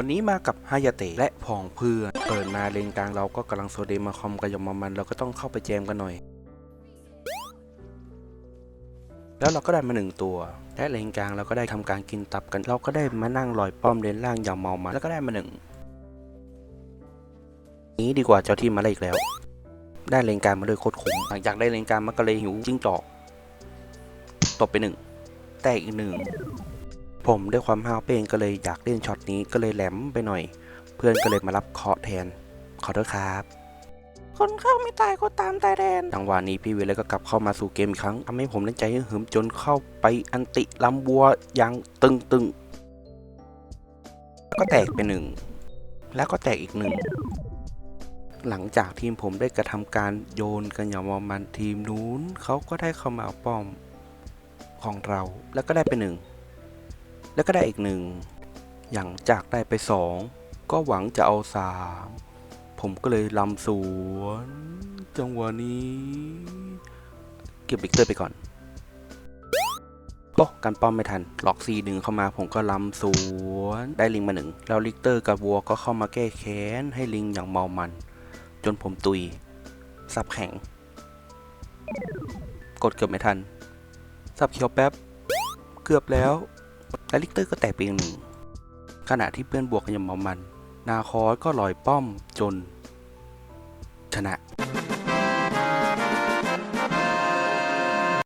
วันนี้มากับฮายาเตะและผองเพื่อนเปิดมาเลนกลางเราก็กำลังโซเดมาคอมกับยมมัน เราก็ต้องเข้าไปแจมกันหน่อย แล้วเราก็ได้มาหนึ่งตัว และเลนกลางเราก็ได้ทำการกินตับกัน เราก็ได้มานั่งลอยป้อมเลนล่างอย่างเมามันแล้วก็ได้มาหนึ่งนี้ดีกว่าเจ้าที่มาเลยอีกแล้ว ได้เลนกลางมาด้วยโคตรคุ้มหลังจากได้เลนกลางมาก็เลยหิวจิ้งจอกตบไปหนึ่งแตกอีกหนึ่ง ผมด้วยความห้าวเป้งก็เลยอยากเล่นช็อตนี้ก็เลยแหลมไปหน่อย เพื่อนก็เลยมารับเคราะห์แทน ขอโทษครับ คนเข้าไม่ตายก็ตามตายแทนจังหวะนี้พี่เวเลยก็กลับเข้ามาสู่เกมอีกครั้งทำให้ผมเล่นใจฮึมจนเข้าไปอันติลำบัวอย่างตึงตึงๆ ก็แตกไปหนึ่ง แล้วก็แตกอีกหนึ่งหลังจากทีมผมได้กระทำการโยนกันอย่างประมันทีมนู้นเขาก็ได้เข้ามาเอาป้อมของเราแล้วก็ได้ไปหนึ่ง แล้วก็ได้อีกหนึ่งอย่างจากได้ไปสองก็หวังจะเอาสามผมก็เลยลำสวน จังหวะนี้ เก็บลิกเตอร์ไปก่อนโอ้กันป้อมไม่ทัน ล็อกซีดึงเข้ามาผมก็ลำสวน ได้ลิงมาหนึ่ง แล้วลิกเตอร์กับวัวก็เข้ามาแก้แค้น ให้ลิงอย่างเมามัน จนผมตุยสับแข็ง กดเกือบไม่ทันสับเขียวแป๊บ เกือบแล้ว และลิกเตอร์ก็แตกไปอีกหนึ่ง ขณะที่เพื่อนบวกกันอย่างเมามัน นาคอสก็ลอยป้อมจน ชนะ